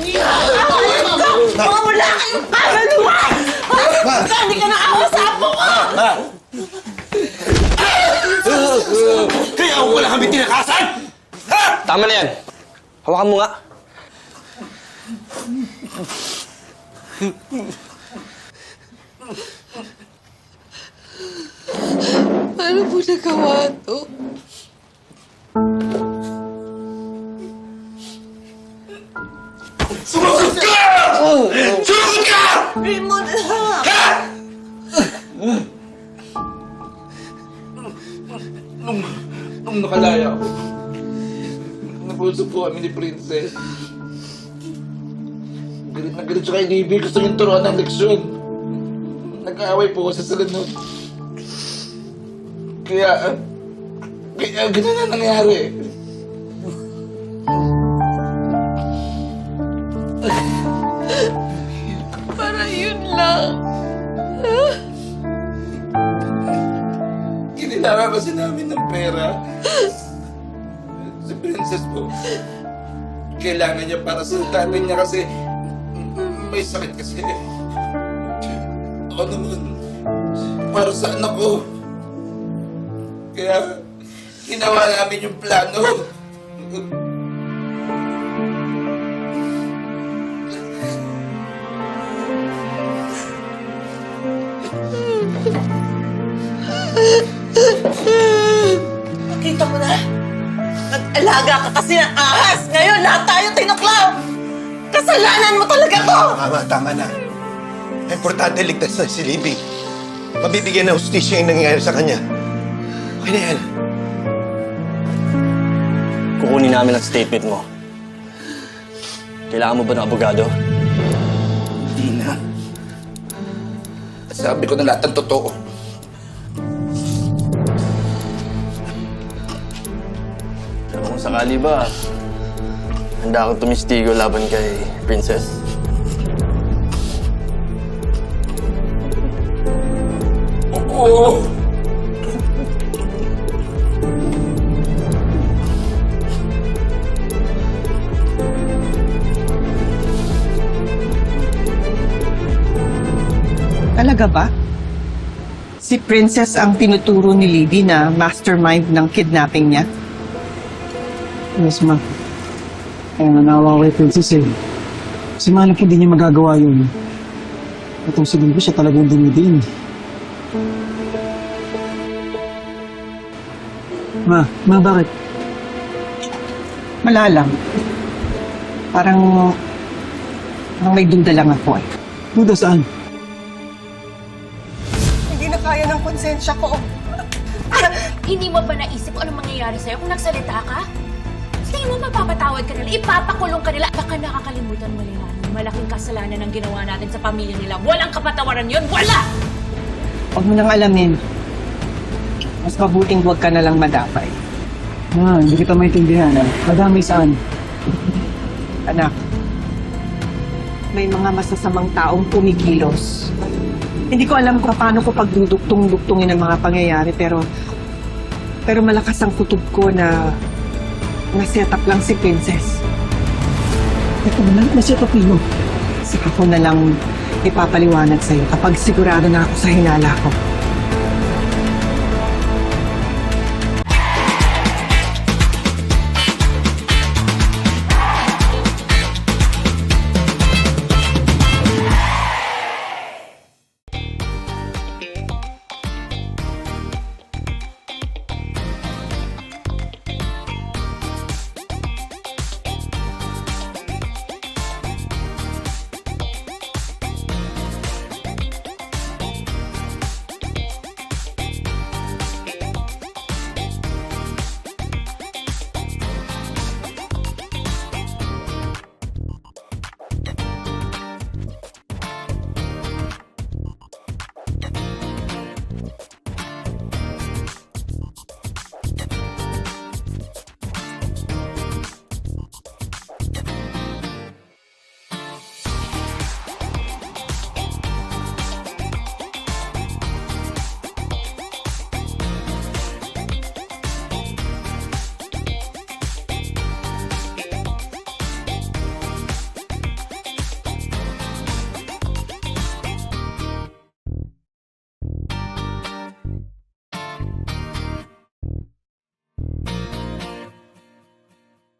Mga wala kayong kagaluhan! Ma! Hindi ka naawa sa apo ko! Kaya wala kami tinakasan! Ha? Tama na yan. Hawakan mo nga. Paano po nagawa to? Sumagot ka! Sumagot ka! Raymond! Nung, nung nakalaya ako, nag-usap po kami ni Princess. Galit na galit siya kay Libby. Gusto niyong turuan ng leksyon. Nag-aaway po ako sa salon Kaya, kaya ganun na nangyari. Kinilangan kasi namin ng pera. Si Princess po, kailangan niya para sa tatay niya kasi may sakit kasi. Ako naman, para sa anak ko. Kaya, ginawa namin yung plano. Kita mo na. Nag-alaga ka kasi ng ahas. Ngayon, lahat tayo tinuklaw. Kasalanan mo talaga to. Mama, tama na. Importante ligtas na si Libby. Mabibigyan ng hustisya yung nangyayari sa kanya. Okay na yan. Kukunin namin ang statement mo. Kailangan mo ba ng abogado? Hindi na. Sabi ko na lahat ng totoo. Sakali ba, handa akong tumistigo laban kay Princess. Oo! Talaga ba? Si Princess ang tinuturo ni Libby na mastermind ng kidnapping niya? Yes, ma. Kaya nga naawa kay Princess eh. Kasi mahanap ko din niya magagawa yun. Itong si Libby siya talagang dumidiin. Ma, ma bakit? Malalam. Parang... Parang may duda lang ako eh. Duda saan? Hindi na kaya ng konsensya ko. Hindi mo ba naisip kung anong mangyayari sa'yo kung nagsalita ka? Tingin mo mapapatawad ka nila, ipapakulong ka nila. Baka nakakalimutan mo nila na malaking kasalanan ang ginawa natin sa pamilya nila. Walang kapatawaran yun! Wala! Huwag mo nang alamin. Mas mabuting huwag ka na lang madapay. Ma, hindi kita maintindihan. ah. Madami saan? Anak, may mga masasamang taong pumikilos. Hindi ko alam kung paano ko pagduduktong-duktungin ang mga pangyayari, pero pero malakas ang kutob ko na na-set up lang si Princess. Ito na, nasa topi mo. Saka ko na lang ipapaliwanag sa'yo kapag sigurado na ako sa hinala ko.